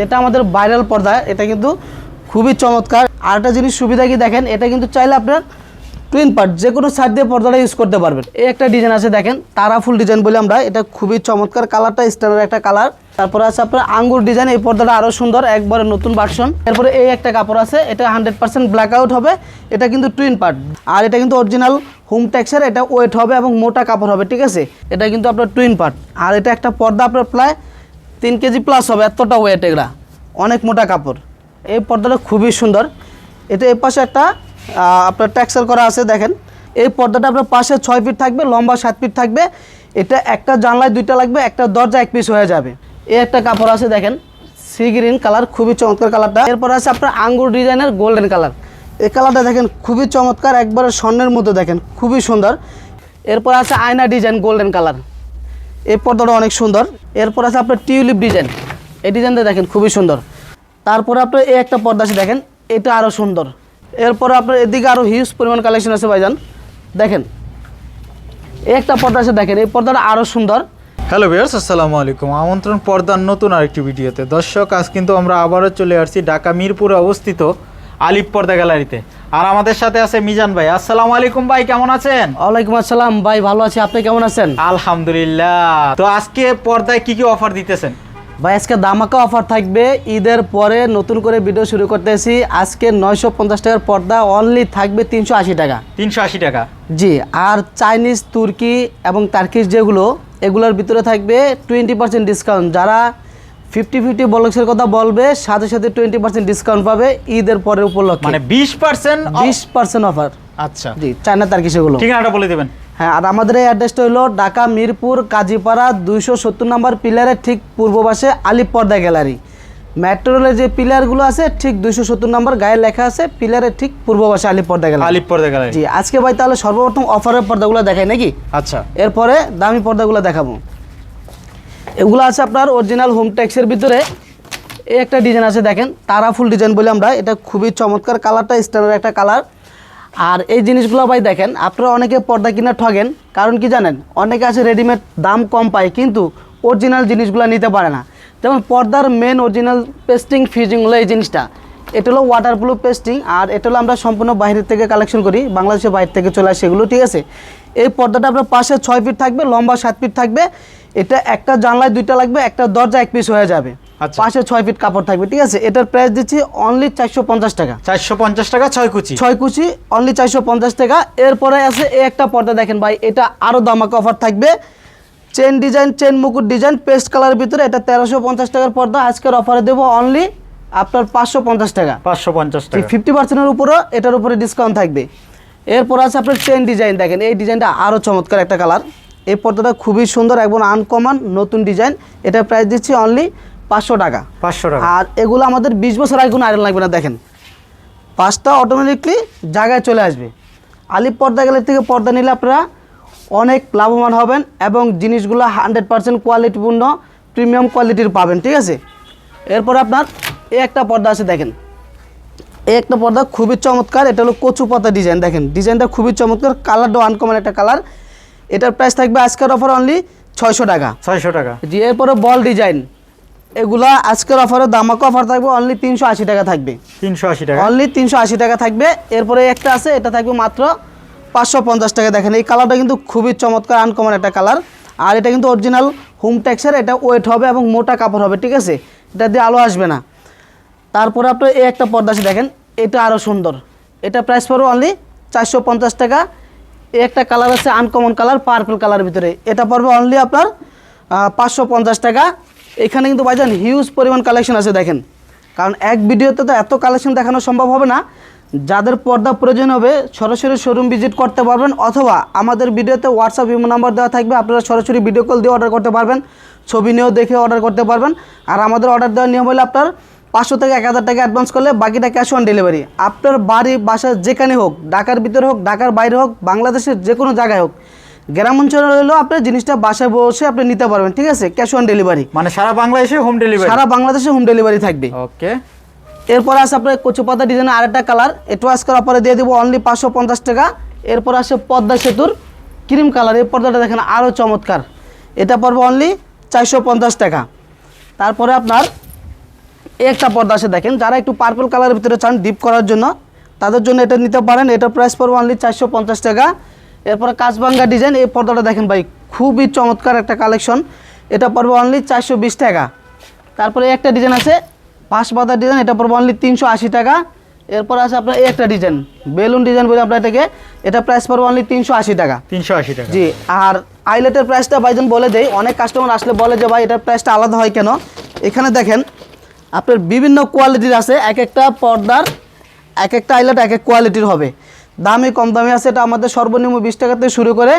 যেটা আমাদের ভাইরাল পর্দা, এটা কিন্তু খুবই চমৎকার। আর একটা জিনিস সুবিধা কি দেখেন, এটা কিন্তু চাইলে আপনার টুইন পার্ট যে কোনো সাইড দিয়ে পর্দাটা ইউজ করতে পারবেন। এই একটা ডিজাইন আছে দেখেন, তারা ফুল ডিজাইন বলে আমরা, এটা খুবই চমৎকার কালারটা স্ট্যান্ডার্ড একটা কালার তারপরে আছে আপনার আঙ্গুর ডিজাইন এই পর্দাটা আরও সুন্দর, একবারে নতুন ভার্সন এরপরে এই একটা কাপড় আছে, এটা হান্ড্রেড পার্সেন্ট ব্ল্যাক আউট হবে, এটা কিন্তু টুইন পার্ট আর এটা কিন্তু অরিজিনাল হোম টেক্সচার এটা ওয়েট হবে এবং মোটা কাপড় হবে, ঠিক আছে? এটা কিন্তু আপনার টুইন পার্ট আর এটা একটা পর্দা আপনার প্রায় তিন কেজি প্লাস হবে, এতটা ওয়েট এগুলা। অনেক মোটা কাপড়। এই পর্দাটা খুবই সুন্দর। এটা এর পাশে একটা আপনার ট্যাক্সার করা আছে, দেখেন। এই পর্দাটা আপনার পাশে ছয় ফিট থাকবে, লম্বা সাত ফিট থাকবে। এটা একটা জানলায় দুইটা লাগবে, একটা দরজা এক পিস হয়ে যাবে। এই একটা কাপড় আছে, দেখেন। সি গ্রিন কালার খুবই চমৎকার কালারটা এরপর আছে আপনার আঙ্গুর ডিজাইনের গোল্ডেন কালার এই কালারটা দেখেন, খুবই চমৎকার, একবারে স্বর্ণের মতো দেখেন, খুবই সুন্দর। এরপর আছে আয়না ডিজাইন গোল্ডেন কালার এই পর্দাটা অনেক সুন্দর। এরপর আছে আপনার টিউলিপ ডিজাইন। এই ডিজাইনটা দেখেন, খুবই সুন্দর। তারপরে আপনার এই একটা পর্দা আছে, দেখেন, এটা আরও সুন্দর। এরপরে আপনার এদিকে আরও হিউজ পরিমাণ কালেকশন আছে ভাইজান। দেখেন, এই একটা পর্দা আছে, দেখেন, এই পর্দাটা আরও সুন্দর। হ্যালো ভিউয়ার্স আসসালামু আলাইকুম। আমন্ত্রণ পর্দার নতুন আরেকটি ভিডিওতে। দর্শক, আজ কিন্তু আমরা আবারও চলে আসছি ঢাকা মিরপুরে অবস্থিত আলিপ পর্দা গ্যালারিতে। আর আমাদের সাথে আছে মিজান ভাই। আসসালামু আলাইকুম ভাই কেমন আছেন? ওয়ালাইকুম আসসালাম ভাই ভালো আছি। আপনি কেমন আছেন? আলহামদুলিল্লাহ। তো আজকে পর্দায় কি কি অফার দিতেছেন? ভাই আজকে দামাকা অফার থাকবে। ঈদের পরে নতুন করে ভিডিও শুরু করতেছি। আজকে নয়শো পঞ্চাশ টাকার পর্দা অনলি থাকবে তিনশো আশি টাকা। তিনশো আশি টাকা। জি আর চাইনিজ তুর্কি এবং টার্কিশ যেগুলো এগুলোর ভিতরে থাকবে টোয়েন্টি পার্সেন্ট ডিসকাউন্ট যারা ফিফটি ফিফটি বলক্সের কথা বলবে সাথে সাথে টোয়েন্টি পার্সেন্ট ডিসকাউন্ট পাবে ঈদের পরে উপলক্ষে। মানে বিশ পার্সেন্ট বিশ পার্সেন্ট অফার আচ্ছা। জি চায়না তার্কিশ এগুলো ঠিকানাটা বলে দেবেন। হ্যাঁ আর আমাদের এই অ্যাড্রেসটা হলো ঢাকা মিরপুর কাজীপাড়া দুইশো সত্তর নম্বর পিলারের ঠিক পূর্ব পাশে আলিপ পর্দা গ্যালারি মেট্রো রেলের যে পিলারগুলো আছে ঠিক দুইশো সত্তর নম্বর গায়ে লেখা আছে পিলারের ঠিক পূর্ব পাশে আলিপ পর্দা গ্যালারি। আলিপ পর্দা গ্যালারি। জি আজকে ভাই তাহলে সর্বপ্রথম অফারের পর্দাগুলো দেখাই নাকি? আচ্ছা। এরপরে দামি পর্দাগুলো দেখাবো। এগুলো আছে আপনার অরিজিনাল হোম ট্যাক্সের ভিতরে। এই একটা ডিজাইন আছে দেখেন, তারা ফুল ডিজাইন বলে আমরা, এটা খুবই চমৎকার কালারটা স্ট্যান্ডার্ড একটা কালার আর এই জিনিসগুলো ভাই দেখেন, আপনারা অনেকে পর্দা কিনে ঠগেন, কারণ কি জানেন, অনেকে আছে রেডিমেড দাম কম পায়, কিন্তু অরিজিনাল জিনিসগুলো নিতে পারে না। যেমন পর্দার মেন অরিজিনাল পেস্টিং ফিজিং হলো এই জিনিসটা। এটা হলো ওয়াটারপ্রুফ পেস্টিং আর এটা হলো আমরা সম্পূর্ণ বাইরের থেকে কালেকশন করি, বাংলাদেশের বাইরে থেকে চলে আসে এগুলো, ঠিক আছে? এই পর্দাটা আপনার পাশে ছয় ফিট থাকবে, লম্বা সাত ফিট থাকবে। এটা একটা জানলায় দুইটা লাগবে একটা দরজা এক পিস হয়ে যাবে। আচ্ছা। পাশে ছয় ফিট কাপড় থাকবে ঠিক আছে? এটার প্রাইস দিচ্ছি অনলি চারশো পঞ্চাশ টাকা। চারশো পঞ্চাশ টাকা ছয় কুচি। ছয় কুচি অনলি চারশো পঞ্চাশ টাকা। এরপরে আছে এই একটা পর্দা দেখেন ভাই এটা আরও দামাকা অফার থাকবে। চেন ডিজাইন চেন মুকুট ডিজাইন পেস্ট কালারের ভিতরে এটা তেরোশো পঞ্চাশ টাকার পর্দা। আজকের অফারে দেবো অনলি আপনার পাঁচশো পঞ্চাশ টাকা। পাঁচশো পঞ্চাশ টাকা। ফিফটি পার্সেন্টের উপরও এটার উপরে ডিসকাউন্ট থাকবে। এরপর আছে আপনার চেন ডিজাইন দেখেন এই ডিজাইনটা আরও চমৎকার একটা কালার এই পর্দাটা খুবই সুন্দর এবং আনকমন নতুন ডিজাইন এটা প্রাইস দিচ্ছি অনলি পাঁচশো টাকা। পাঁচশো টাকা। আর এগুলো আমাদের বিশ বছর আগে কোনো আয়রন লাগবে না দেখেন। পাঁচটা অটোমেটিকলি জায়গায় চলে আসবে। আলিপ পর্দা গেলে থেকে পর্দা নিলে আপনারা অনেক লাভবান হবেন এবং জিনিসগুলো হান্ড্রেড পার্সেন্ট কোয়ালিটিপূর্ণ প্রিমিয়াম কোয়ালিটির পাবেন ঠিক আছে? এরপর আপনার এই একটা পর্দা আছে দেখেন। এই একটা পর্দা খুবই চমৎকার এটা হলো কচু পাতা ডিজাইন দেখেন। ডিজাইনটা খুবই চমৎকার কালারটাও আনকমন একটা কালার এটার প্রাইস থাকবে আজকের অফার অনলি ছয়শো টাকা। ছয়শো টাকা। জি এরপরে বল ডিজাইন এগুলা আজকের অফারে দামাকা অফার থাকবে অনলি তিনশো আশি টাকা থাকবে। তিনশো আশি টাকা। অনলি তিনশো আশি টাকা থাকবে। এরপরে একটা আছে এটা থাকবে মাত্র পাঁচশো পঞ্চাশ টাকা। দেখেন এই কালারটা কিন্তু খুবই চমৎকার আনকমন একটা কালার আর এটা কিন্তু অরিজিনাল হোম টেক্সচার এটা ওয়েট হবে এবং মোটা কাপড় হবে ঠিক আছে? এটা দিয়ে আলো আসবে না। তারপরে আপনার এই একটা পর্দা আছে দেখেন এটা আরও সুন্দর। এটা প্রাইস পড়বে অনলি চারশো পঞ্চাশ টাকা। একটা কালার আছে আনকমন কালার পার্পল কালার ভিতরে। এটা পড়বে অনলি আপনার পাঁচশো পঞ্চাশ টাকা। এখানে কিন্তু ভাইজান হিউজ পরিমাণ কালেকশন আছে দেখেন। কারণ এক ভিডিওতে তো এত কালেকশন দেখানো সম্ভব হবে না। যাদের পর্দা প্রয়োজন হবে, সরাসরি শোরুম ভিজিট করতে পারবেন, অথবা আমাদের ভিডিওতে হোয়াটসঅ্যাপ ইমো নাম্বার দেওয়া থাকবে, আপনারা সরাসরি ভিডিও কল দিয়ে অর্ডার করতে পারবেন, ছবি নিয়েও দেখে অর্ডার করতে পারবেন। আর আমাদের অর্ডার দেওয়ার নিয়ম হলে আপনার পাঁচশো থেকে এক হাজার টাকা অ্যাডভান্স করলে বাকিটা ক্যাশ অন ডেলিভারি আপনার বাড়ি বাসা যেখানে হোক ঢাকার ভিতরে হোক ঢাকার বাইরে হোক বাংলাদেশের যে কোনো জায়গায় হোক গ্রাম অঞ্চলে হলেও আপনি জিনিসটা বাসায় বসে আপনি নিতে পারবেন ঠিক আছে? ক্যাশ অন ডেলিভারি মানে সারা বাংলাদেশে হোম ডেলিভারি সারা বাংলাদেশে হোম ডেলিভারি থাকবে। ওকে। এরপর আছে আপনার কচু পাতা ডিজাইনের আরেকটা কালার এটু আজকের অফারে দিয়ে দেবো অনলি পাঁচশো পঞ্চাশ টাকা। এরপর আসে পদ্মা সেতুর ক্রিম কালার এই পর্দাটা দেখেন আরও চমৎকার। এটা পড়বে অনলি চারশো পঞ্চাশ টাকা। তারপরে আপনার এই একটা পর্দা আছে দেখেন যারা একটু পার্পল কালারের ভিতরে চান ডিপ করার জন্য তাদের জন্য এটা নিতে পারেন। এটা প্রাইস পড়বে অনলি চারশো পঞ্চাশ টাকা। এরপরে কাঁচবাঙ্গা ডিজাইন এই পর্দাটা দেখেন ভাই খুবই চমৎকার একটা কালেকশন এটা পড়বে অনলি চারশো বিশ টাকা। তারপরে একটা ডিজাইন আছে পাঁচ পাতা ডিজাইন এটা পড়বে অনলি তিনশো আশি টাকা। এরপর আছে আপনার এই একটা ডিজাইন বেলুন ডিজাইন বলে আপনার এটাকে এটা প্রাইস পড়বে অনলি তিনশো আশি টাকা। তিনশো আশি টাকা। জি আর আইলেটের প্রাইসটা ভাইজান বলে দেয় অনেক কাস্টমার আসলে বলে যে ভাই এটার প্রাইসটা আলাদা হয় কেন? এখানে দেখেন আপনার বিভিন্ন কোয়ালিটির আছে এক একটা পর্দার এক একটা আইলেট এক এক কোয়ালিটির হবে। দামি কম দামি আছে এটা আমাদের সর্বনিম্ন বিশ টাকা থেকে শুরু করে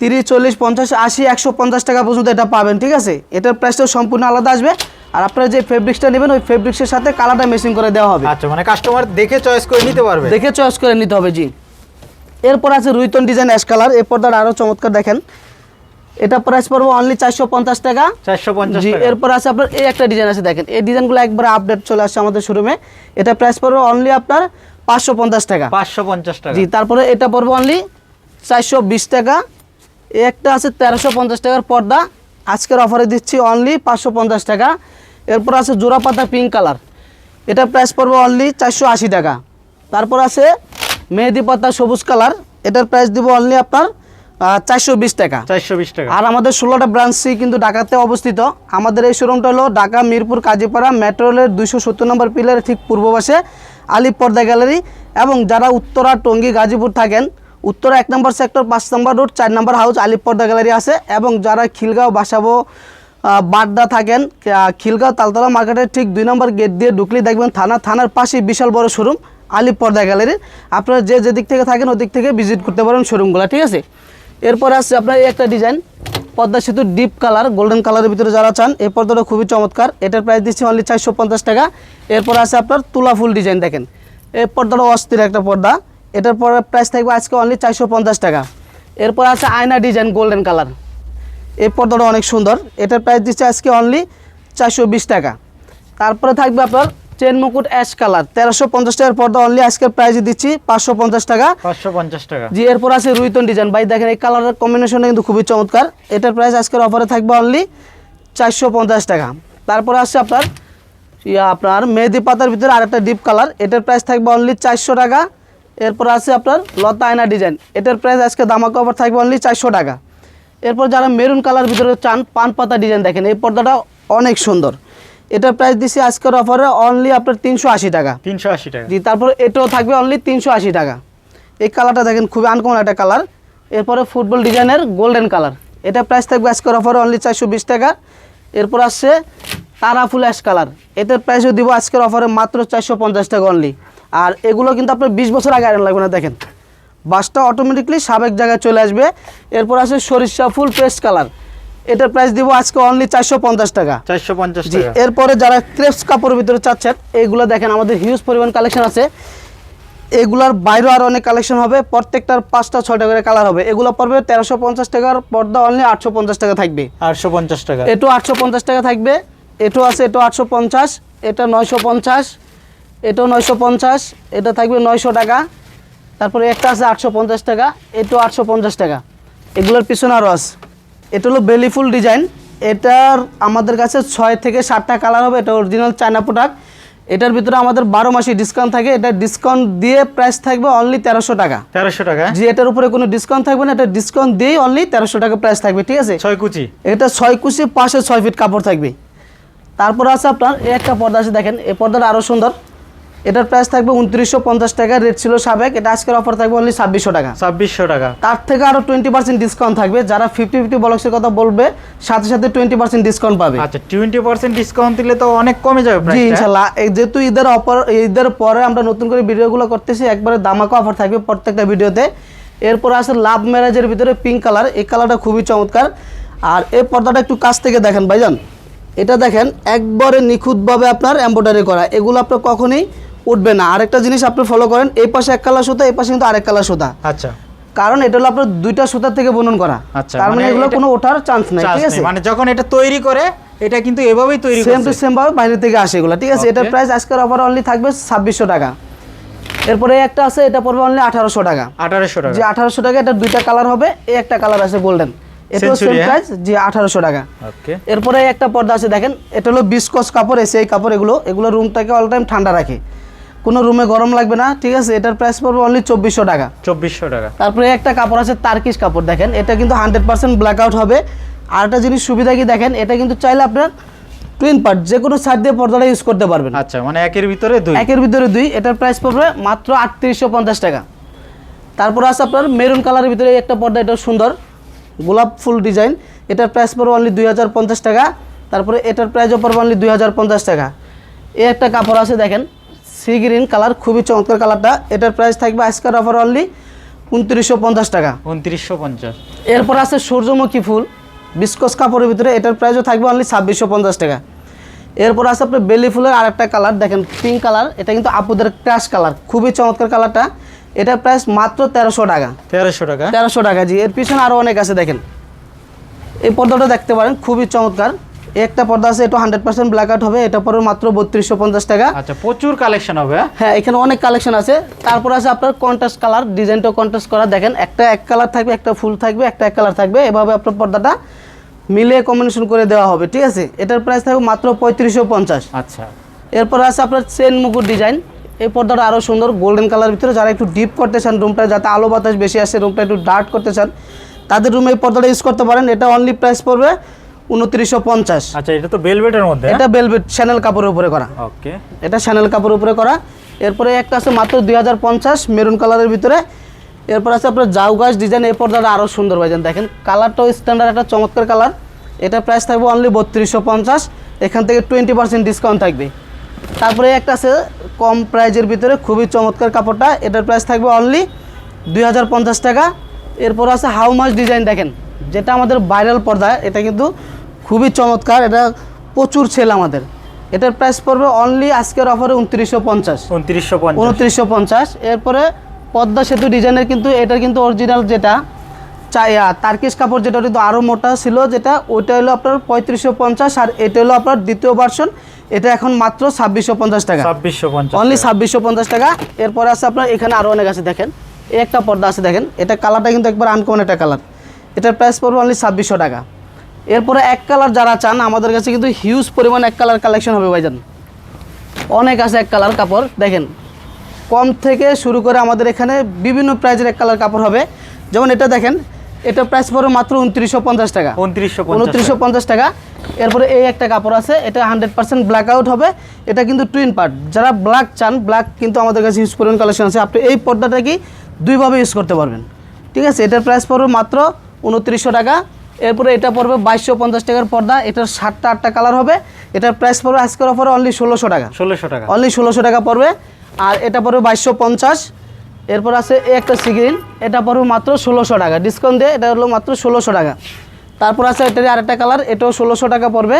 তিরিশ চল্লিশ পঞ্চাশ আশি একশো পঞ্চাশ টাকা পর্যন্ত এটা পাবেন ঠিক আছে? এটার প্রাইসটাও সম্পূর্ণ আলাদা আসবে। আর আপনারা যে ফেব্রিক্সটা নেবেন ওই ফেব্রিক্সের সাথে কালারটা মেশিং করে দেওয়া হবে। আচ্ছা মানে কাস্টমার দেখে চয়েস করে নিতে পারবে। দেখে চয়েস করে নিতে হবে জি। এরপর আছে রুইতন ডিজাইন অ্যাশ কালার এই পর্দাটা আরও চমৎকার দেখেন। এটা প্রাইস পড়ব অনলি চারশো পঞ্চাশ টাকা। চারশো পঞ্চাশ জি এরপর আছে আপনার এই একটা ডিজাইন আছে দেখেন। এই ডিজাইনগুলো একবার আপডেট চলে আসছে আমাদের শোরুমে এটা প্রাইস পড়ব অনলি আপনার পাঁচশো পঞ্চাশ টাকা। পাঁচশো পঞ্চাশ টাকা। জি তারপরে এটা পড়ব অনলি চারশো বিশ টাকা। এই একটা আছে তেরোশো পঞ্চাশ টাকার পর্দা। আজকের অফারে দিচ্ছি অনলি পাঁচশো পঞ্চাশ টাকা। এরপর আছে জোড়া পাতা পিঙ্ক কালার এটা প্রাইস পড়ব অনলি চারশো আশি টাকা। তারপর আছে মেহেদি পাতা সবুজ কালার এটার প্রাইস দিব অনলি আপনার চারশো বিশ টাকা। চারশো বিশ টাকা। আর আমাদের ষোলোটা ব্রাঞ্চই কিন্তু ঢাকাতে অবস্থিত। আমাদের এই শোরুমটা হলো ঢাকা মিরপুর কাজীপাড়া মেট্রো রেলের দুইশো সত্তর নম্বর পিলারের ঠিক পূর্ব পাশে আলিপ পর্দা গ্যালারি এবং যারা উত্তরা টঙ্গী গাজীপুর থাকেন উত্তরা এক নম্বর সেক্টর পাঁচ নম্বর রোড চার নম্বর হাউস আলিপ পর্দা গ্যালারি আছে এবং যারা খিলগাঁও বাসাবো বাড্ডা থাকেন খিলগাঁও তালতলা মার্কেটের ঠিক দুই নম্বর গেট দিয়ে ঢুকলেই দেখবেন থানা থানার পাশেই বিশাল বড় শোরুম আলিপ পর্দা গ্যালারির আপনারা যে যেদিক থেকে থাকেন ওদিক থেকে ভিজিট করতে পারেন শোরুমগুলো ঠিক আছে? এরপরে আছে আপনার একটা ডিজাইন পদ্মা সেতু ডিপ কালার গোল্ডেন কালারের ভিতরে যারা চান, এই পর্দাটা খুবই চমৎকার। এটার প্রাইস দিচ্ছি অনলি চারশো পঞ্চাশ টাকা। এরপর আছে আপনার তুলা ফুল ডিজাইন দেখেন। এই পর্দাটা অস্থির একটা পর্দা। এটার পরে প্রাইস থাকবে আজকে অনলি চারশো পঞ্চাশ টাকা। এরপর আছে আয়না ডিজাইন গোল্ডেন কালার এই পর্দাটা অনেক সুন্দর। এটার প্রাইস দিচ্ছে আজকে অনলি চারশো বিশ টাকা। তারপরে থাকবে আপনার চেন মুকুট অ্যাশ কালার। তেরোশো পঞ্চাশ টাকার পর্দা অনলি আজকের প্রাইসে দিচ্ছি পাঁচশো পঞ্চাশ টাকা। পাঁচশো পঞ্চাশ টাকা। জি এরপর আছে রুইতন ডিজাইন ভাই দেখেন এই কালারের কম্বিনেশনটা কিন্তু খুবই চমৎকার। এটার প্রাইস আজকের অফারে থাকবে অনলি চারশো পঞ্চাশ টাকা। তারপর আসছে আপনার ইয়া আপনার মেহেদি পাতার ভিতরে আরেকটা ডিপ কালার এটার প্রাইস থাকবে অনলি চারশো টাকা। এরপর আছে আপনার লতা আয়না ডিজাইন এটার প্রাইস আজকে দামাকা অফার থাকবে অনলি চারশো টাকা। এরপর যারা মেরুন কালার ভিতরে চান পান পাতা ডিজাইন দেখেন এই পর্দাটা অনেক সুন্দর। এটার প্রাইস দিছি আজকের অফারে অনলি আপনার তিনশো আশি টাকা। তিনশো আশি টাকা। জি তারপর এটাও থাকবে অনলি তিনশো আশি টাকা। এই কালারটা দেখেন খুবই আনকমন একটা কালার এরপরে ফুটবল ডিজাইনের গোল্ডেন কালার এটা প্রাইস থাকবে আজকের অফারে অনলি চারশো বিশ টাকা। এরপর আসছে তারা ফুল অ্যাশ কালার এটার প্রাইসও দিব আজকের অফারে মাত্র চারশো পঞ্চাশ টাকা অনলি আর এগুলো কিন্তু আপনার বিশ বছর আগে আয়রন লাগবে না দেখেন। বাসটা অটোমেটিকলি সাবেক জায়গায় চলে আসবে। এরপর আছে সরিষা ফুল পেস্ট কালার এটার প্রাইস দিব আজকে অনলি চারশো পঞ্চাশ টাকা। চারশো পঞ্চাশ এরপরে যারা ক্রেপস কাপড়ের ভিতরে চাচ্ছেন এইগুলো দেখেন আমাদের হিউজ পরিমাণ কালেকশন আছে। এগুলার বাইরেও আর অনেক কালেকশন হবে প্রত্যেকটার পাঁচটা ছয়টা করে কালার হবে। এগুলো পড়বে তেরোশো পঞ্চাশ টাকার পর্দা অনলি আটশো পঞ্চাশ টাকা থাকবে। আটশো পঞ্চাশ টাকা। এটু আটশো পঞ্চাশ টাকা থাকবে এটু আছে এটু আটশো পঞ্চাশ এটা নয়শো পঞ্চাশ এটাও নয়শো পঞ্চাশ এটা থাকবে নয়শো টাকা। তারপরে একটা আছে আটশো পঞ্চাশ টাকা এটু আটশো পঞ্চাশ টাকা। এগুলোর পিছনে আরও আছে। এটা হলো বেলিফুল ডিজাইন এটার আমাদের কাছে ছয় থেকে সাতটা কালার হবে এটা অরিজিনাল চায়না প্রোডাক্ট এটার ভিতরে আমাদের বারো মাসে ডিসকাউন্ট থাকে এটা ডিসকাউন্ট দিয়ে প্রাইস থাকবে অনলি তেরোশো টাকা। তেরোশো টাকা। জি এটার উপরে কোনো ডিসকাউন্ট থাকবে না এটা ডিসকাউন্ট দিয়েই অনলি তেরোশো টাকা প্রাইস থাকবে ঠিক আছে? ছয় কুচি। এটা ছয় কুচি পাশে ছয় ফিট কাপড় থাকবে। তারপর আছে আপনার এই একটা পর্দা আছে দেখেন এই পর্দাটা আরও সুন্দর। এটার প্রাইস থাকবে উনত্রিশশো পঞ্চাশ টাকা রেট ছিল সাবেক। এটা আজকের অফার থাকবে অনলি ছাব্বিশশো টাকা। ছাব্বিশশো টাকা। তার থেকে আরও টোয়েন্টি পার্সেন্ট ডিসকাউন্ট থাকবে। যারা ফিফটি ফিফটি বলক্সের কথা বলবে সাথে সাথে টোয়েন্টি পার্সেন্ট ডিসকাউন্ট পাবে। আচ্ছা টোয়েন্টি পার্সেন্ট ডিসকাউন্ট দিলে তো অনেক কমে যাবে জি ইনশাল্লাহ। যেহেতু ঈদের অফার ঈদের পরে আমরা নতুন করে ভিডিওগুলো করতেছি একবারে দামাকা অফার থাকবে প্রত্যেকটা ভিডিওতে। এরপর আসে লাভ ম্যারেজের ভিতরে পিঙ্ক কালার এই কালারটা খুবই চমৎকার। আর এই পর্দাটা একটু কাছ থেকে দেখেন ভাইজান। এটা দেখেন একবারে নিখুঁতভাবে আপনার এম্ব্রয়ডারি করা। এগুলো আপনার কখনোই উঠবে না। আরেকটা জিনিস আপনি ফলো করেন এই পাশে এক কালার সুতা এই পাশে কিন্তু আরেক কালার সুতা। আচ্ছা। কারণ এটা হলো আপনার দুইটা সুতার থেকে বুনন করা। আচ্ছা, তার মানে মানে এগুলো কোনো ওঠার চান্স নাই ঠিক আছে? মানে যখন এটা তৈরি করে এটা কিন্তু এভাবেই তৈরি সেম টু সেম ভাবে বাইরে থেকে আসে এগুলো ঠিক আছে. এটার প্রাইস আজকের অফার অনলি থাকবে ছাব্বিশশো টাকা। এরপরে একটা আছে এটা পড়বে অনলি আঠারোশো টাকা। আঠারোশো টাকা। যে আঠারোশো টাকা এটা দুইটা কালার হবে এই একটা কালার আছে গোল্ডেন এটাও সেম হ্যাঁ? প্রাইস যে আঠারোশো টাকা। ওকে এরপরে একটা পর্দা আছে দেখেন এটা হলো বিস্কস কাপড় এসে এই কাপড় এগুলো। এগুলো রুমটাকে অল টাইম ঠান্ডা রাখে। কোনো রুমে গরম লাগবে না ঠিক আছে? এটার প্রাইস পড়বে অনলি চব্বিশশো টাকা। চব্বিশশো টাকা। তারপরে একটা কাপড় আছে তার্কিশ কাপড় দেখেন। এটা কিন্তু হান্ড্রেড পার্সেন্ট ব্ল্যাক আউট হবে। আর একটা জিনিস সুবিধা কি দেখেন? এটা কিন্তু চাইলে আপনার টুইন পার্ট যে কোনো সাইড দিয়ে পর্দাটা ইউজ করতে পারবেন। আচ্ছা মানে একের ভিতরে দুই। একের ভিতরে দুই এটার প্রাইস পড়বে মাত্র আটত্রিশশো পঞ্চাশ টাকা। তারপর আছে আপনার মেরুন কালারের ভিতরে একটা পর্দা এটা সুন্দর। গোলাপ ফুল ডিজাইন এটার প্রাইস পড়বে অনলি দুই হাজার পঞ্চাশ টাকা। তারপরে এটার প্রাইসও পড়বে অনলি দুই হাজার পঞ্চাশ টাকা। এই একটা কাপড় আছে দেখেন। সি গ্রিন কালার খুবই চমৎকার কালারটা এটার প্রাইস থাকবে আজকের অফার অনলি উনত্রিশশো পঞ্চাশ টাকা। উনত্রিশশো পঞ্চাশ। এরপর আছে সূর্যমুখী ফুল বিস্কস কাপড়ের ভিতরে এটার প্রাইসও থাকবে অনলি ছাব্বিশশো পঞ্চাশ টাকা। এরপর আছে আপনার বেলি ফুলের আরেকটা কালার দেখেন পিঙ্ক কালার এটা কিন্তু আপুদের ক্রাশ কালার খুবই চমৎকার কালারটা এটার প্রাইস মাত্র তেরোশো টাকা। তেরোশো টাকা। তেরোশো টাকা জি। এর পিছনে আরও অনেক আছে দেখেন। এই পর্দাটা দেখতে পারেন খুবই চমৎকার। একটা পর্দা আছে এটা হান্ড্রেড পার্সেন্ট ব্ল্যাক আউট হবে এটা পড়বে মাত্র বত্রিশশো পঞ্চাশ টাকা। আচ্ছা প্রচুর কালেকশন হবে হ্যাঁ? হ্যাঁ এখানে অনেক কালেকশন আছে। তারপর আছে আপনার কন্ট্রাস্ট কালার ডিজাইনটা কন্ট্রাস্ট করা। দেখেন একটা এক কালার থাকবে একটা ফুল থাকবে একটা এক কালার থাকবে। এভাবে আপনার পর্দাটা মিলে কম্বিনেশন করে দেওয়া হবে ঠিক আছে? এটার প্রাইস থাকবে মাত্র পঁয়ত্রিশশো পঞ্চাশ। আচ্ছা। এরপর আছে আপনার চেন মুকুট ডিজাইন এই পর্দাটা আরও সুন্দর গোল্ডেন কালার ভিতরে যারা একটু ডিপ করতে চান রুমটা যাতে আলো বাতাস বেশি আসে রুমটা একটু ডার্ট করতে চান তাদের রুমে এই পর্দাটা ইউজ করতে পারেন। এটা অনলি প্রাইস পড়বে উনত্রিশশো পঞ্চাশ। আচ্ছা এটা তো বেলভেটের মধ্যে এটা বেলভেট শ্যানেল কাপড়ের উপরে করা। ওকে। এটা শ্যানেল কাপড়ের উপরে করা। এরপরে একটা আছে মাত্র দুই হাজার পঞ্চাশ মেরুন কালারের ভিতরে। এরপর আছে আপনার জাউ গাছ ডিজাইন আরও সুন্দর ভাইজান দেখেন। কালারটাও স্ট্যান্ডার্ড একটা চমৎকার কালার। এটা প্রাইস থাকবে অনলি বত্রিশশো পঞ্চাশ। এখান থেকে টোয়েন্টি পার্সেন্ট ডিসকাউন্ট থাকবে। তারপরে একটা আছে কম প্রাইজের ভিতরে খুবই চমৎকার কাপড়টা। এটার প্রাইস থাকবে অনলি দুই হাজার পঞ্চাশ টাকা। এরপর আছে হাউ মাছ ডিজাইন দেখেন। যেটা আমাদের ভাইরাল পর্দা এটা কিন্তু খুবই চমৎকার এটা প্রচুর সেল আমাদের। এটার প্রাইস পড়বে অনলি আজকের অফারে উনত্রিশশো পঞ্চাশ। উনত্রিশশো পঞ্চাশ। উনত্রিশশো পঞ্চাশ। এরপরে পদ্মা সেতু ডিজাইনের কিন্তু এটা কিন্তু অরিজিনাল যেটা চাই তার্কিস কাপড় যেটা কিন্তু আরও মোটা ছিল যেটা ওইটা হলো আপনার পঁয়ত্রিশশো পঞ্চাশ আর এটা হলো আপনার দ্বিতীয় ভার্সন এটা এখন মাত্র ছাব্বিশশো পঞ্চাশ টাকা। ছাব্বিশশো পঞ্চাশ অনলি ছাব্বিশশো পঞ্চাশ টাকা। এরপরে আছে আপনার এখানে আরও অনেক আছে দেখেন। এই একটা পর্দা আছে দেখেন। এটা কালারটা কিন্তু একবার আনকমন একটা কালার এটার প্রাইস পড়বে অনলি ছাব্বিশশো টাকা। এরপরে এক কালার যারা চান আমাদের কাছে কিন্তু হিউজ পরিমাণ এক কালার কালেকশন হবে ভাইজান। অনেক আছে এক কালার কাপড় দেখেন। কম থেকে শুরু করে আমাদের এখানে বিভিন্ন প্রাইজের এক কালার কাপড় হবে। যেমন এটা দেখেন এটা প্রাইস পড়বে মাত্র উনত্রিশশো পঞ্চাশ টাকা। উনত্রিশশো উনত্রিশশো পঞ্চাশ টাকা। এরপরে এই একটা কাপড় আছে এটা হান্ড্রেড পার্সেন্ট ব্ল্যাক আউট হবে। এটা কিন্তু টুইন পার্ট যারা ব্ল্যাক চান ব্ল্যাক কিন্তু আমাদের কাছে ইউজ পরিমাণ কালেকশন আছে। আপনি এই পর্দাটা কি দুইভাবে ইউজ করতে পারবেন। ঠিক আছে এটার প্রাইস পড়বে মাত্র উনত্রিশশো টাকা। এরপরে এটা পড়বে বাইশশো পঞ্চাশ টাকার পর্দা। এটার সাতটা আটটা কালার হবে। এটার প্রাইস পড়বে আজকের অফারে অনলি ষোলোশো টাকা। ষোলোশো টাকা। অনলি ষোলোশো টাকা পড়বে। আর এটা পড়বে বাইশশো পঞ্চাশ। এরপর আছে এই একটা সিগ্রিন এটা পড়বে মাত্র ষোলোশো টাকা। ডিসকাউন্ট দিয়ে এটা হলো মাত্র ষোলোশো টাকা। তারপর আছে এটারই আরেকটা কালার এটাও ষোলোশো টাকা পড়বে।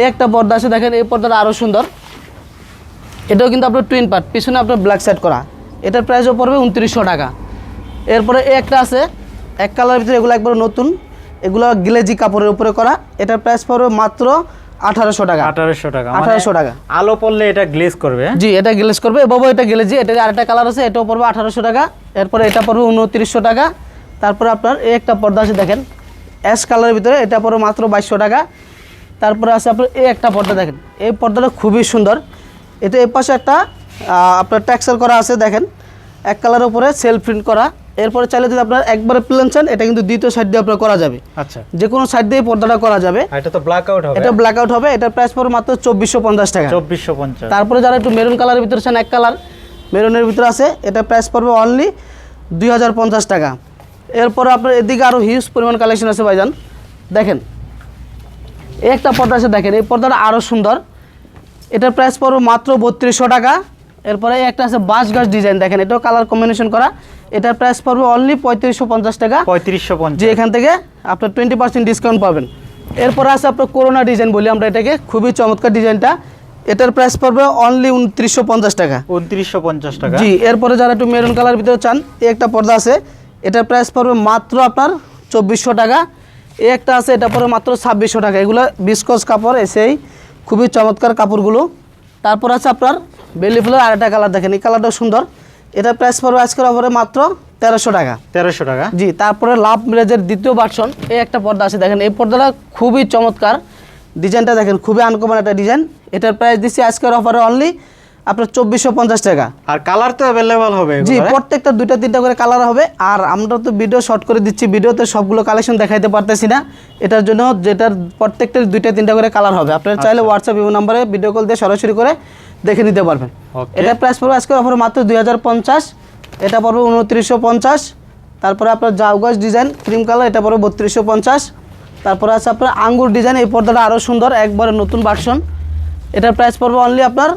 এই একটা পর্দা আছে দেখেন এই পর্দাটা আরও সুন্দর। এটাও কিন্তু আপনার টুইন পার্ট পিছনে আপনার ব্ল্যাক সাইড করা। এটার প্রাইসও পড়বে উনত্রিশশো টাকা। এরপরে এই একটা আছে। এক কালারের ভিতরে এগুলো একবার নতুন। এগুলো গ্লেজি কাপড়ের উপরে করা। এটার প্রাইস পড়বে মাত্র আঠারোশো টাকা। আঠারোশো টাকা আঠারোশো টাকা। আলো পড়লে এটা গ্লেজ করবে হ্যাঁ? জি এটা গ্লেজ করবে। বাবু এটা গ্লেজি এটা আরেকটা কালার আছে এটাও পড়বে আঠারোশো টাকা। এরপরে এটা পড়বে উনত্রিশশো টাকা। তারপরে আপনার এই একটা পর্দা আছে দেখেন। অ্যাশ কালারের ভিতরে এটা পড়বে মাত্র বাইশশো টাকা। তারপরে আছে আপনার এই একটা পর্দা দেখেন। এই পর্দাটা খুবই সুন্দর। এটা এর পাশে একটা আপনার ট্যাক্সার করা আছে দেখেন। এক কালারের উপরে সেলফ প্রিন্ট করা। এরপরে চাইলে যদি আপনার একবারে প্লেন চান এটা কিন্তু দ্বিতীয় সাইড দিয়ে আপনার করা যাবে। আচ্ছা। যে কোনো সাইড দিয়ে পর্দাটা করা যাবে। এটা তো ব্ল্যাক আউট হবে। এটা ব্ল্যাক আউট হবে এটার প্রাইস পড়বে মাত্র চব্বিশশো পঞ্চাশ টাকা। চব্বিশশো পঞ্চাশ। তারপরে যারা একটু মেরুন কালারের ভিতরে চান এক কালার মেরুনের ভিতরে আছে এটা প্রাইস পড়বে অনলি দুই হাজার পঞ্চাশ টাকা। এরপরে আপনার এদিকে আরও হিউজ পরিমাণ কালেকশন আছে ভাইজান। দেখেন এই একটা পর্দা আছে দেখেন এই পর্দাটা আরও সুন্দর। এটার প্রাইস পড়বে মাত্র বত্রিশশো টাকা। এরপরে একটা আছে বাঁশ গাছ ডিজাইন দেখেন এটাও কালার কম্বিনেশন করা। এটার প্রাইস পড়বে অনলি পঁয়ত্রিশশো পঞ্চাশ টাকা। পঁয়ত্রিশশো পঞ্চাশ। যে এখান থেকে আপনার টোয়েন্টি পার্সেন্ট ডিসকাউন্ট পাবেন। এরপরে আছে আপনার করোনা ডিজাইন বলি আমরা এটাকে খুবই চমৎকার ডিজাইনটা এটার প্রাইস পড়বে অনলি উনত্রিশশো পঞ্চাশ টাকা। উনত্রিশশো পঞ্চাশ টাকা। জি এরপরে যারা একটু মেরুন কালার ভিতরে চান এই একটা পর্দা আছে। এটার প্রাইস পড়বে মাত্র আপনার চব্বিশশো টাকা। এই একটা আছে এটা পড়বে মাত্র ছাব্বিশশো টাকা। এগুলো বিস্কস কাপড় এসেই খুবই চমৎকার কাপড়গুলো। তারপর আছে আপনার বেলি ফুলের আরেকটা কালার দেখেন এই কালারটাও সুন্দর। এটার প্রাইস পড়বে আজকের অফারে মাত্র তেরোশো টাকা। তেরোশো টাকা। জি তারপরে লাভ মিরাজের দ্বিতীয় ভার্সন এই একটা পর্দা আছে দেখেন এই পর্দাটা খুবই চমৎকার। ডিজাইনটা দেখেন খুবই আনকমন একটা ডিজাইন এটার প্রাইস দিচ্ছি আজকের অফারে অনলি আপনার চব্বিশশো পঞ্চাশ টাকা। আর কালার তো অ্যাভেলেবল হবে জি প্রত্যেকটা দুইটা তিনটা করে কালার হবে। আর আমরা তো ভিডিও শর্ট করে দিচ্ছি ভিডিওতে সবগুলো কালেকশন দেখাইতে পারতেছি না। এটার জন্য যেটার প্রত্যেকটার দুইটা তিনটা করে কালার হবে। আপনারা চাইলে হোয়াটসঅ্যাপ ইউ নাম্বারে ভিডিও কল দিয়ে সরাসরি করে দেখে নিতে পারবেন. এটা প্রাইস পড়বে আজকে অফার মাত্র দুই হাজার পঞ্চাশ। এটা পড়বে উনত্রিশশো পঞ্চাশ। তারপরে আপনার জাউগাছ ডিজাইন ক্রিম কালার এটা পড়বে বত্রিশশো পঞ্চাশ। তারপরে আছে আপনার আঙ্গুর ডিজাইন এই পর্দাটা আরও সুন্দর একবারে নতুন ভার্সন এটার প্রাইস পড়বে অনলি আপনার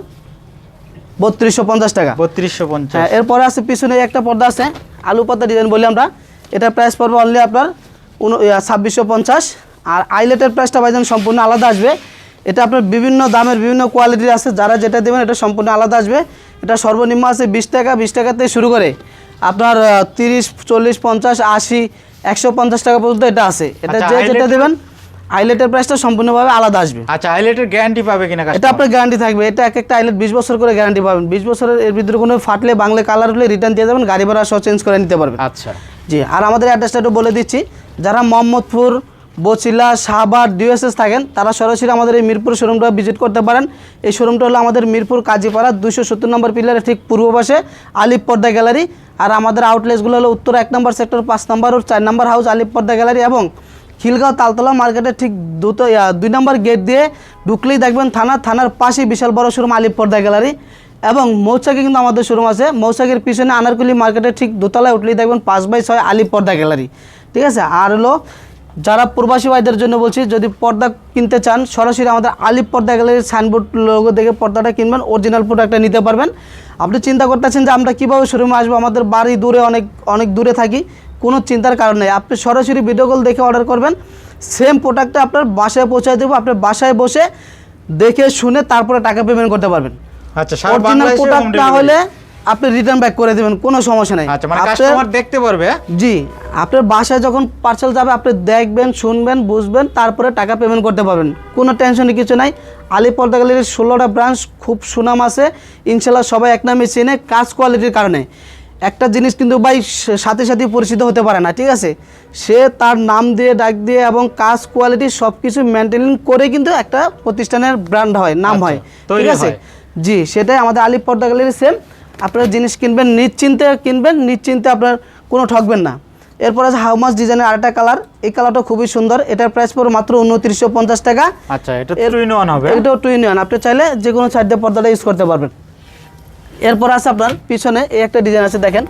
বত্রিশশো পঞ্চাশ টাকা। বত্রিশশো পঞ্চাশ। হ্যাঁ এরপরে আছে পিছনে একটা পর্দা আছে আলু পর্দা ডিজাইন বলি আমরা। এটার প্রাইস পড়বে অনলি আপনার ছাব্বিশশো পঞ্চাশ। আর আইলেটের প্রাইসটা ভাইজান সম্পূর্ণ আলাদা আসবে। এটা আপনার বিভিন্ন দামের বিভিন্ন কোয়ালিটির আছে যারা যেটা দেবেন এটা সম্পূর্ণ আলাদা আসবে। এটা সর্বনিম্ন আছে বিশ টাকা বিশ টাকা থেকে শুরু করে আপনার তিরিশ চল্লিশ পঞ্চাশ আশি একশো পঞ্চাশ টাকা পর্যন্ত এটা আছে। এটা আচ্ছা, যে যেটা দেবেন আইলেটের প্রাইসটা সম্পূর্ণভাবে আলাদা আসবে। আচ্ছা হাইলাইটের গ্যারান্টি পাবে কিনা এটা আপনার গ্যারান্টি থাকবে। এটা এক একটা আইলেট বিশ বছর করে গ্যারান্টি পাবেন। বিশ বছরের এর ভিতরে কোনো ফাটলে বাংলা কালার হলে রিটার্ন দিয়ে যাবেন গাড়ি ভাড়া সহ চেঞ্জ করে নিতে পারবেন। আচ্ছা। জি আর আমাদের অ্যাড্রেসটা একটু বলে দিচ্ছি। যারা মোহাম্মদপুর বচিলা শাহবাগ ডিউএসএস থাকেন, তারা সরাসরি আমাদের এই মিরপুর শোরুমটা ভিজিট করতে পারেন। এই শোরুমটা হলো আমাদের মিরপুর কাজীপাড়া দুশো সত্তর নম্বর পিলারের ঠিক পূর্ব পাশে, আলিপ পর্দা গ্যালারি। আর আমাদের আউটলেটসগুলো হলো উত্তর এক নম্বর সেক্টর, পাঁচ নম্বর ও চার নম্বর হাউস, আলিপ পর্দা গ্যালারি এবং খিলগাঁও তালতলা মার্কেটের ঠিক দুটো দুই নম্বর গেট দিয়ে ঢুকলেই দেখবেন থানা, থানার পাশেই বিশাল বড় শোরুম, আলিপ পর্দা গ্যালারি। এবং মৌচাকে কিন্তু আমাদের শোরুম আছে। মৌচাকের পিছনে আনারকুলি মার্কেটের ঠিক দোতলায় উঠলেই দেখবেন পাঁচ বাই ছয় আলিপ পর্দা গ্যালারি। ঠিক আছে? আর হলো যারা প্রবাসী ভাইদের জন্য বলছি যদি পর্দা কিনতে চান সরাসরি আমাদের আলিপ পর্দা গ্যালারির সাইনবোর্ড লোগো দেখে পর্দাটা কিনবেন অরিজিনাল প্রোডাক্টটা নিতে পারবেন। আপনি চিন্তা করতেছেন যে আমরা কীভাবে শোরুমে আসব? আমাদের বাড়ি দূরে অনেক অনেক দূরে থাকি কোনো চিন্তার কারণ নেই। আপনি সরাসরি ভিডিও কল দেখে অর্ডার করবেন। সেম প্রোডাক্টটা আপনার বাসায় পৌঁছায় দেবো আপনার বাসায় বসে দেখে শুনে তারপরে টাকা পেমেন্ট করতে পারবেন। আচ্ছা অরিজিনাল প্রোডাক্ট না হলে আপনি রিটার্ন ব্যাক করে দেবেন কোনো সমস্যা নেই। আচ্ছা মানে কাস্টমার দেখতে পারবে? জি আপনার বাসায় যখন পার্সেল যাবে আপনি দেখবেন শুনবেন বুঝবেন তারপরে টাকা পেমেন্ট করতে পারবেন। কোনো টেনশনই কিছু নাই। আলি পর্দা গ্যালারির ষোলোটা ব্রাঞ্চ খুব সুনাম আছে। ইনশাল্লাহ সবাই এক নামে চেনে কাজ কোয়ালিটির কারণে। একটা জিনিস কিন্তু ভাই সাথে সাথে পরিচিত হতে পারে না ঠিক আছে? সে তার নাম দিয়ে ডাক দিয়ে এবং কাজ কোয়ালিটি সব কিছু মেনটেন করে কিন্তু একটা প্রতিষ্ঠানের ব্র্যান্ড হয় নাম আচ্ছা, হয় ঠিক আছে? জি সেটাই আমাদের আলিপ পর্দা গ্যালারি সেম আপনারা জিনিস কিনবেন নিশ্চিন্তে কিনবেন নিশ্চিন্তে আপনার কোনো ঠকবেন না। এরপর আছে হাউমাস ডিজাইনের আরেকটা কালার। এই কালারটা খুবই সুন্দর। এটার প্রাইস পড়বে মাত্র উনত্রিশশো পঞ্চাশ টাকা। আচ্ছা এটা এর- টু ইন ওয়ান হবে। এটাও টু ইন আপনি চাইলে যে কোনো সাইডে পর্দাটা ইউজ করতে পারবেন। এরপর আছে আপনার পিছনে এই একটা ডিজাইন আছে দেখেন।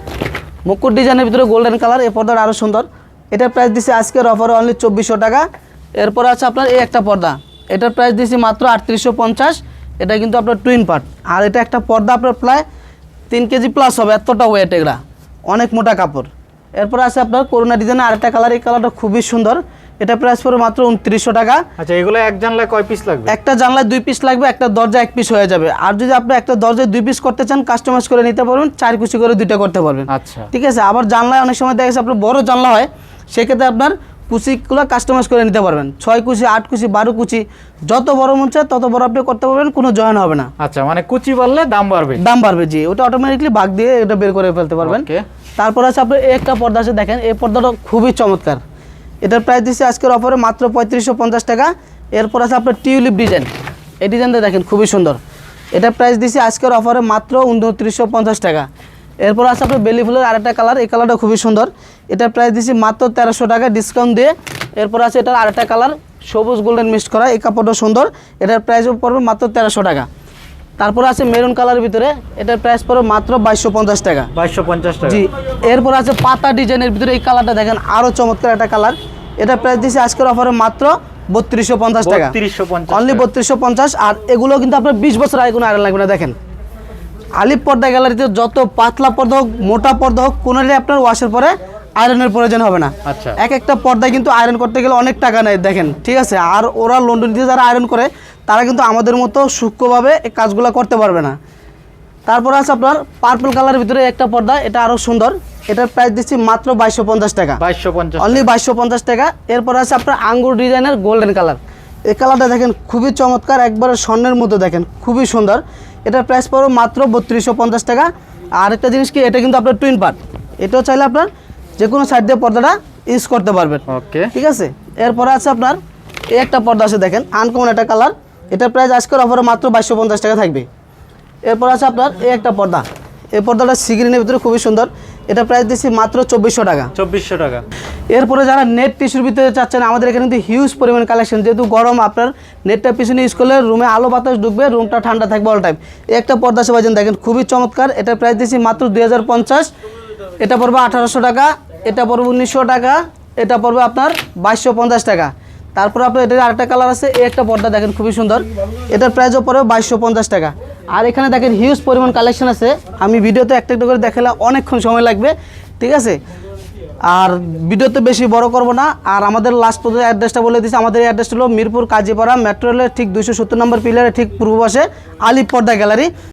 মুকুট ডিজাইনের ভিতরে গোল্ডেন কালার এই পর্দাটা আরও সুন্দর। এটার প্রাইস দিচ্ছে আজকের অফারে অনলি চব্বিশশো টাকা। এরপর আছে আপনার এই একটা পর্দা। এটার প্রাইস দিচ্ছি মাত্র আটত্রিশশো পঞ্চাশ। এটা কিন্তু আপনার টুইন পার্ট আর এটা একটা পর্দা আপনার প্রায় তিন কেজি প্লাস হবে এতটা ওয়েট এগুলা। অনেক মোটা কাপড়। এরপর আছে আপনার করোনা ডিজাইনের আরেকটা কালার এই কালারটা খুবই সুন্দর। এটা প্রাইস পড়বে মাত্র উনত্রিশশো টাকা। আচ্ছা এগুলো এক জানলায় কয় পিস লাগবে? একটা জানলায় দুই পিস লাগবে একটা দরজা এক পিস হয়ে যাবে। আর যদি আপনি একটা দরজায় দুই পিস করতে চান কাস্টমাইজ করে নিতে পারবেন চার কুচি করে দুইটা করতে পারবেন। আচ্ছা। ঠিক আছে? আবার জানলায় অনেক সময় দেখা গেছে আপনার বড় জানলা হয় সেক্ষেত্রে আপনার কুচিগুলো কাস্টমাইজ করে নিতে পারবেন। ছয় কুচি আট কুচি বারো কুচি যত বড় মন চায় তত বড় আপনি করতে পারবেন কোনো জয়েন হবে না। আচ্ছা মানে কুচি বাড়লে দাম বাড়বে। দাম বাড়বে জি। ওটা অটোমেটিকলি ভাগ দিয়ে এটা বের করে ফেলতে পারবেন। তারপর আছে আপনি একটা পর্দা আছে দেখেন এই পর্দাটা খুবই চমৎকার। এটার প্রাইস দিচ্ছে আজকের অফারে মাত্র পঁয়ত্রিশশো পঞ্চাশ টাকা। এরপর আছে আপনার টিউলিপ ডিজাইন এই ডিজাইনটা দেখেন খুবই সুন্দর। এটার প্রাইস দিচ্ছে আজকের অফারে মাত্র উনত্রিশশো পঞ্চাশ টাকা। এরপর আছে আপনার বেলি ফুলের আরেকটা কালার এই কালারটা খুবই সুন্দর। এটার প্রাইস দিচ্ছি মাত্র তেরোশো টাকা ডিসকাউন্ট দিয়ে। এরপর আছে এটার আরেকটা কালার সবুজ গোল্ডেন মিক্সড করা এই কাপড়টা সুন্দর। এটার প্রাইসও পড়বে মাত্র তেরোশো টাকা। তারপর আছে মেরুন কালারের ভিতরে এটার প্রাইস পড়বে মাত্র বাইশশো পঞ্চাশ টাকা। বাইশশো পঞ্চাশ টাকা। জি এরপর আছে পাতা ডিজাইনের ভিতরে এই কালারটা দেখেন আরও চমৎকার একটা কালার। এটা প্রাইস দিয়েছে আজকের অফারে মাত্র বত্রিশশো পঞ্চাশ টাকা। অনলি বত্রিশশো পঞ্চাশ আর এগুলো কিন্তু আপনার বিশ বছর আগে কোনো আয়রন লাগবে না দেখেন। আলিপ পর্দা গ্যালারিতে যত পাতলা পর্দা হোক মোটা পর্দা হোক কোনোটাই আপনার ওয়াশের পরে আয়রনের প্রয়োজন হবে না। আচ্ছা। এক একটা পর্দায় কিন্তু আয়রন করতে গেলে অনেক টাকা নেয় দেখেন ঠিক আছে? আর ওরা লন্ডন দিয়ে যারা আয়রন করে তারা কিন্তু আমাদের মতো সূক্ষ্মভাবে এই কাজগুলো করতে পারবে না। তারপর আছে আপনার পার্পল কালারের ভিতরে একটা পর্দা এটা আরও সুন্দর। এটার প্রাইস দিচ্ছি মাত্র বাইশশো পঞ্চাশ টাকা। বাইশশো পঞ্চাশ অনলি বাইশশো পঞ্চাশ টাকা। এরপর আছে আপনার আঙ্গুর ডিজাইনের গোল্ডেন কালার এই কালারটা দেখেন খুবই চমৎকার একবারে স্বর্ণের মতো দেখেন খুবই সুন্দর। এটার প্রাইস পড়ো মাত্র বত্রিশশো পঞ্চাশ টাকা। আর একটা জিনিস কি এটা কিন্তু আপনার টুইন পার্ট এটাও চাইলে আপনার যে কোনো সাইড দিয়ে পর্দাটা ইউজ করতে পারবেন। ওকে ঠিক আছে? এরপরে আছে আপনার এই একটা পর্দা আছে দেখেন আনকমন একটা কালার এটার প্রাইস আজকের অফারে মাত্র বাইশশো পঞ্চাশ টাকা থাকবে। এরপর আছে আপনার এই একটা পর্দা। এই পর্দাটা সিগ্রিনের ভিতরে খুবই সুন্দর। এটা প্রাইস দিচ্ছি মাত্র চব্বিশশো টাকা। চব্বিশশো টাকা। এরপরে যারা নেট টিস্যুর ভিতরে চাচ্ছেন আমাদের এখানে কিন্তু হিউজ পরিমাণ কালেকশন যেহেতু গরম আপনার নেটটা পিছনে ইউজ করলে রুমে আলো বাতাস ঢুকবে রুমটা ঠান্ডা থাকবে অল টাইম একটা পর্দা সে বাজেন দেখেন খুবই চমৎকার। এটার প্রাইস দিচ্ছি মাত্র দুই হাজার পঞ্চাশ। এটা পড়বে আঠারোশো টাকা এটা পড়বে উনিশশো টাকা এটা পড়বে আপনার বাইশশো পঞ্চাশ টাকা। তারপর আপনার এটার আরেকটা কালার আছে, এই একটা পর্দা দেখেন খুবই সুন্দর। এটার প্রাইসও পড়বে বাইশশো পঞ্চাশ টাকা। আর এখানে দেখেন হিউজ পরিমাণ কালেকশন আছে। আমি ভিডিওতে একটা একটা করে দেখালে অনেকক্ষণ সময় লাগবে, ঠিক আছে? আর ভিডিওতে বেশি বড় করব না। আর আমাদের লাস্ট পর্যন্ত অ্যাড্রেসটা বলে দিচ্ছি। আমাদের অ্যাড্রেসটা হলো মিরপুর কাজীপাড়া মেট্রো রেলের ঠিক দুইশো সত্তর নম্বর পিলারের ঠিক পূর্ব পাশে আলিপ পর্দা গ্যালারি